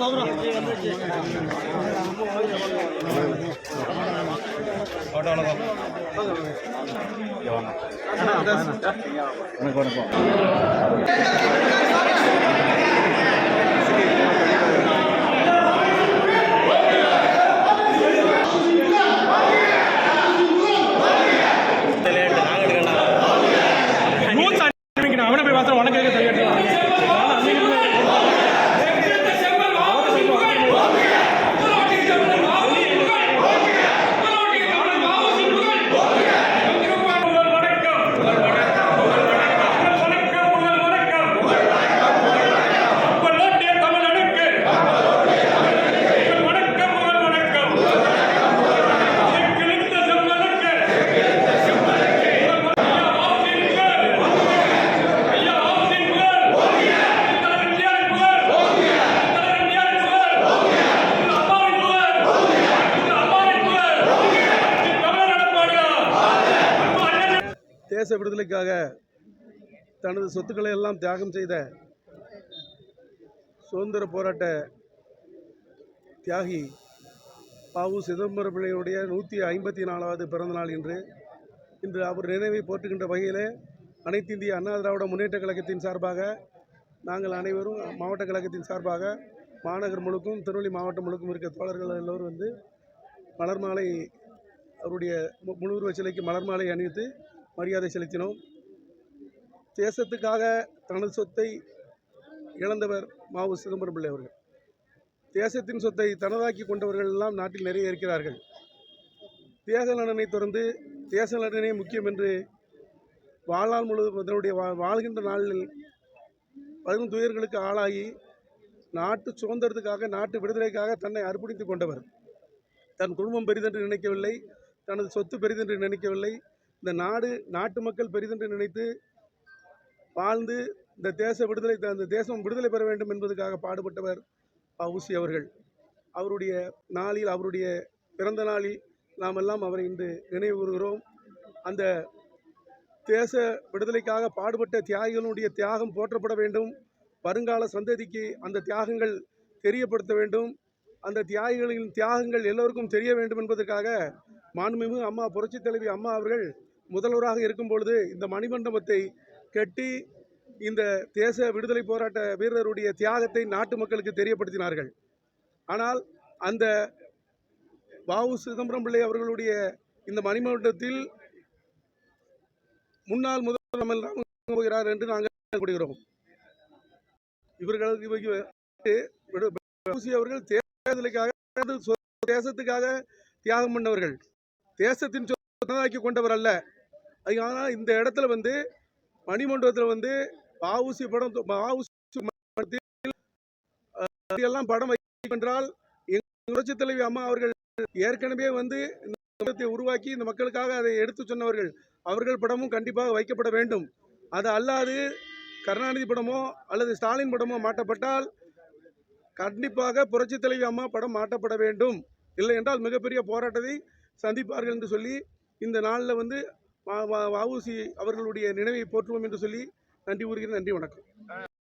அவனை தேச விடுதலைக்காக தனது சொத்துக்களை எல்லாம் தியாகம் செய்த சுதந்திர போராட்ட தியாகி பாவு சிதம்பரம் பிள்ளையுடைய நூற்றி ஐம்பத்தி நாலாவது பிறந்தநாள் இன்று. இன்று அவர் நினைவை போற்றுகின்ற வகையிலே அனைத்து இந்திய அண்ணா திராவிட முன்னேற்ற கழகத்தின் சார்பாக நாங்கள் அனைவரும் மாவட்ட கழகத்தின் சார்பாக மாநகர் முழுக்கும் திருநெல்வேலி மாவட்டம் முழுக்கும் இருக்க தோழர்கள் எல்லோரும் வந்து மலர் மாலை அவருடைய மு- முழுவுருவ சிலைக்கு மலர் மாலை அணிவித்து மரியாதை செலுத்தினோம். தேசத்துக்காக தனது சொத்தை இழந்தவர் மாவு சிதம்பரம் பிள்ளை அவர்கள். தேசத்தின் சொத்தை தனதாக்கி கொண்டவர்கள் எல்லாம் நாட்டில் நிறைய இருக்கிறார்கள். தேச நலனை தொடர்ந்து தேச நலனே முக்கியம் என்று வாழ்நாள் முழுவதும் அதனுடைய வா- வாழ்கின்ற நாளில் படும் துயர்களுக்கு ஆளாகி நாட்டு சுதந்திரத்துக்காக நாட்டு விடுதலைக்காக தன்னை அர்ப்பணித்து கொண்டவர். தன் குடும்பம் பெரிதென்று நினைக்கவில்லை தனது சொத்து பெரிதென்று நினைக்கவில்லை இந்த நாடு நாட்டு மக்கள் பெரிதென்று நினைத்து வாழ்ந்து இந்த தேச விடுதலை அந்த தேசம் விடுதலை பெற வேண்டும் என்பதற்காக பாடுபட்டவர் ஊசி அவர்கள். அவருடைய நாளில் அவருடைய பிறந்த நாளில் நாம் எல்லாம் அவரை இன்று நினைவு கூறுகிறோம். அந்த தேச விடுதலைக்காக பாடுபட்ட தியாகிகளுடைய தியாகம் போற்றப்பட வேண்டும். வருங்கால சந்ததிக்கு அந்த தியாகங்கள் தெரியப்படுத்த வேண்டும். அந்த தியாகிகளின் தியாகங்கள் எல்லோருக்கும் தெரிய வேண்டும் என்பதற்காக மாண்புமிகு அம்மா புரட்சித் தலைவி அம்மா அவர்கள் முதல்வராக இருக்கும் பொழுது இந்த மணிமண்டபத்தை கட்டி இந்த தேச விடுதலை போராட்ட வீரருடைய தியாகத்தை நாட்டு மக்களுக்கு தெரியப்படுத்தினார்கள். ஆனால் அந்த வாவு சிதம்பரம் பிள்ளை அவர்களுடைய இந்த மணிமண்டபத்தில் முன்னாள் முதல்வர் ராம போகிறார் என்று நாங்கள் கூறுகிறோம். இவர்களுக்கு இவர்கள் அவர்கள் தேர்தலுக்காக சொ- தேசத்துக்காக தியாகம் பண்ணவர்கள். தேசத்தின் சொந்தமாக்கி கொண்டவர் அல்ல அது ஆனால் இந்த இடத்துல வந்து மணிமண்டபத்தில் வந்து பாவுசி படம் தொ- எல்லாம் படம் வைக்கின்றால் எங்கள் தலைவி அம்மா அவர்கள் ஏற்கனவே வந்து இந்த படத்தை உருவாக்கி இந்த மக்களுக்காக அதை எடுத்து சொன்னவர்கள். அவர்கள் படமும் கண்டிப்பாக வைக்கப்பட வேண்டும். அது அல்லாது கருணாநிதி படமோ அல்லது ஸ்டாலின் படமோ மாட்டப்பட்டால் கண்டிப்பாக புரட்சி தலைவி அம்மா படம் மாட்டப்பட வேண்டும். இல்லை என்றால் மிகப்பெரிய போராட்டத்தை சந்திப்பார்கள் என்று சொல்லி இந்த நாளில் வந்து வ- வ- வஉசி அவர்களுடைய நினைவை போற்றுவோம் என்று சொல்லி நன்றி கூறுகிறேன். நன்றி வணக்கம்.